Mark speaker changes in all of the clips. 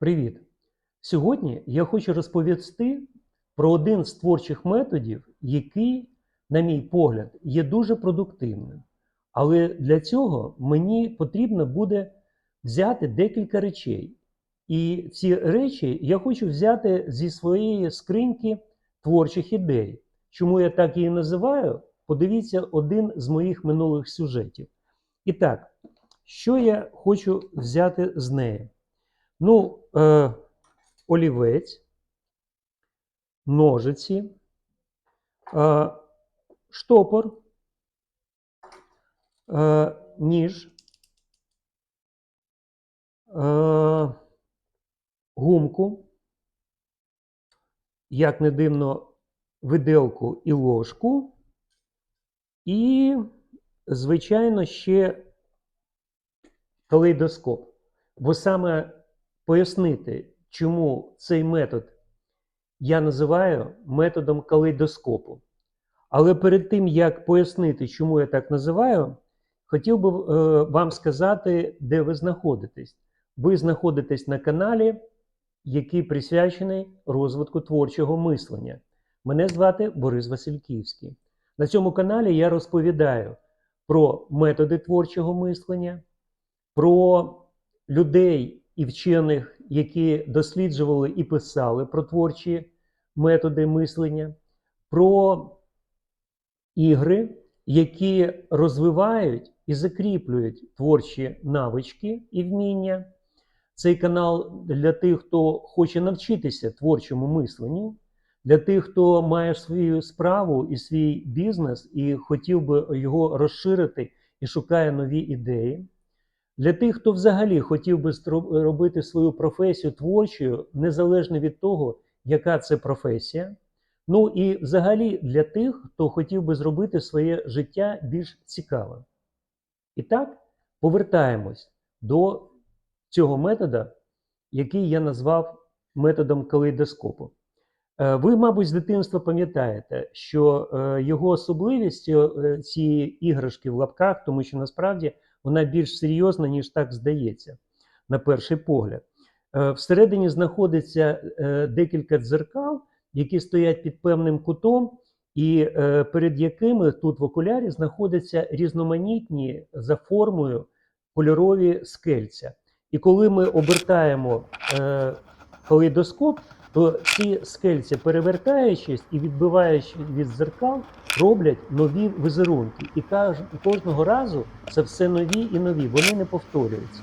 Speaker 1: Привіт! Сьогодні я хочу розповісти про один з творчих методів, який, на мій погляд, є дуже продуктивним. Але для цього мені потрібно буде взяти декілька речей. І ці речі я хочу взяти зі своєї скриньки творчих ідей. Чому я так її називаю? Подивіться один з моїх минулих сюжетів. І так, що я хочу взяти з неї? Ну, е, олівець, ножиці, е, штопор, е, ніж, е, гумку, як не дивно, виделку і ложку, і, звичайно, ще калейдоскоп. Бо саме пояснити, чому цей метод я називаю методом калейдоскопу. Але перед тим, як пояснити, чому я так називаю, хотів би е, вам сказати, де ви знаходитесь. Ви знаходитесь на каналі, який присвячений розвитку творчого мислення. Мене звати Борис Васильківський. На цьому каналі я розповідаю про методи творчого мислення, про людей і вчених, які досліджували і писали про творчі методи мислення, про ігри, які розвивають і закріплюють творчі навички і вміння. Цей канал для тих, хто хоче навчитися творчому мисленню, для тих, хто має свою справу і свій бізнес, і хотів би його розширити і шукає нові ідеї. Для тих, хто взагалі хотів би робити свою професію творчою, незалежно від того, яка це професія. Ну і взагалі для тих, хто хотів би зробити своє життя більш цікавим. І так, повертаємось до цього метода, який я назвав методом калейдоскопу. Е, Ви, мабуть, з дитинства пам'ятаєте, що е, його особливістю е, цієї іграшки в лапках, тому що насправді вона більш серйозна, ніж так здається, на перший погляд. Е, Всередині знаходиться е, декілька дзеркал, які стоять під певним кутом, і е, перед якими тут в окулярі знаходяться різноманітні за формою кольорові скельця. І коли ми обертаємо калейдоскоп, то ці скельця, перевертаючись і відбиваючись від дзеркал, роблять нові візерунки. І кожного разу це все нові і нові, вони не повторюються.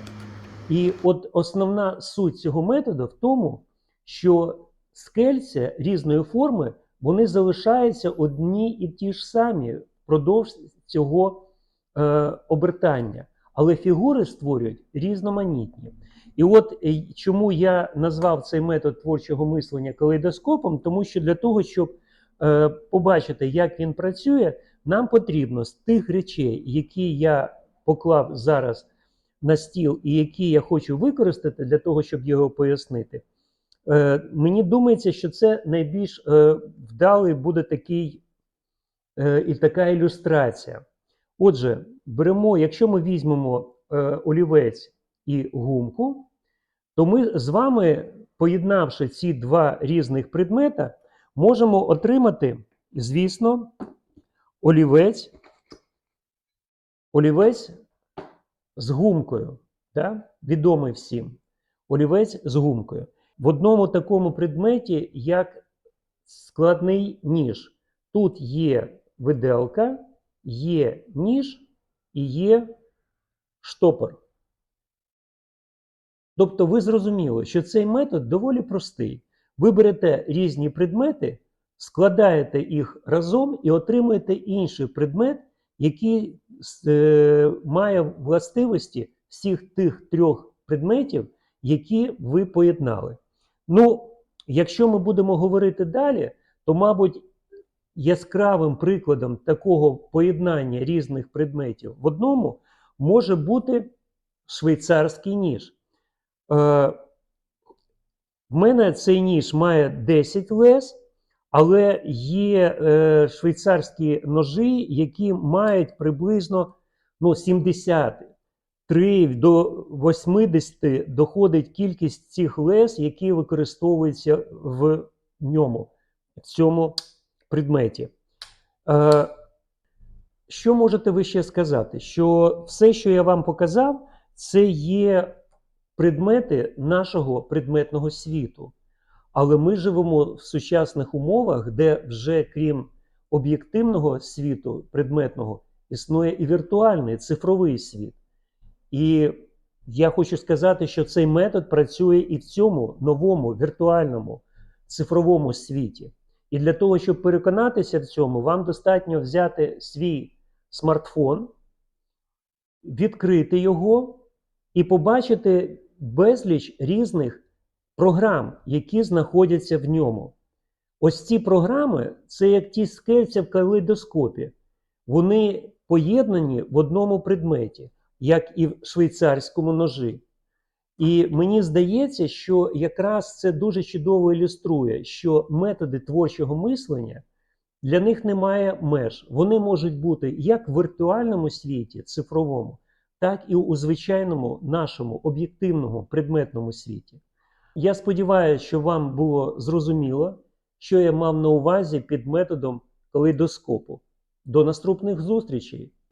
Speaker 1: І от основна суть цього методу в тому, що скельця різної форми вони залишаються одні і ті ж самі впродовж цього е, обертання, але фігури створюють різноманітні. І от е, чому я назвав цей метод творчого мислення калейдоскопом, тому що для того, щоб е, побачити, як він працює, нам потрібно з тих речей, які я поклав зараз на стіл і які я хочу використати для того, щоб його пояснити. Е, мені думається, що це найбільш е, вдалий буде такий е, і така ілюстрація. Отже, беремо, якщо ми візьмемо е, олівець і гумку, то ми з вами, поєднавши ці два різних предмета, можемо отримати, звісно, олівець, олівець з гумкою, да? відомий всім. Олівець з гумкою. В одному такому предметі, як складний ніж. Тут є виделка, є ніж і є штопор. Тобто ви зрозуміли, що цей метод доволі простий. Ви берете різні предмети, складаєте їх разом і отримуєте інший предмет, який е, має властивості всіх тих трьох предметів, які ви поєднали. Ну, якщо ми будемо говорити далі, то, мабуть, яскравим прикладом такого поєднання різних предметів в одному може бути швейцарський ніж. Е, в мене цей ніж має 10 лез, але є е, швейцарські ножі, які мають приблизно ну, 70 3 до 80 доходить кількість цих лез, які використовуються в ньому, в цьому предметі. Е, що можете ви ще сказати? Що все, що я вам показав, це є предмети нашого предметного світу. Але ми живемо в сучасних умовах, де вже крім об'єктивного світу предметного існує і віртуальний цифровий світ. І я хочу сказати, що цей метод працює і в цьому новому віртуальному цифровому світі. І для того, щоб переконатися в цьому, вам достатньо взяти свій смартфон, відкрити його і побачити безліч різних програм, які знаходяться в ньому. Ось ці програми це як ті скельця в калейдоскопі. Вони поєднані в одному предметі, як і в швейцарському ножі. І мені здається, що якраз це дуже чудово ілюструє, що методи творчого мислення для них немає меж. Вони можуть бути як в віртуальному світі, цифровому, так і у звичайному нашому об'єктивному предметному світі. Я сподіваюся, що вам було зрозуміло, що я мав на увазі під методом калейдоскопу. До наступних зустрічей!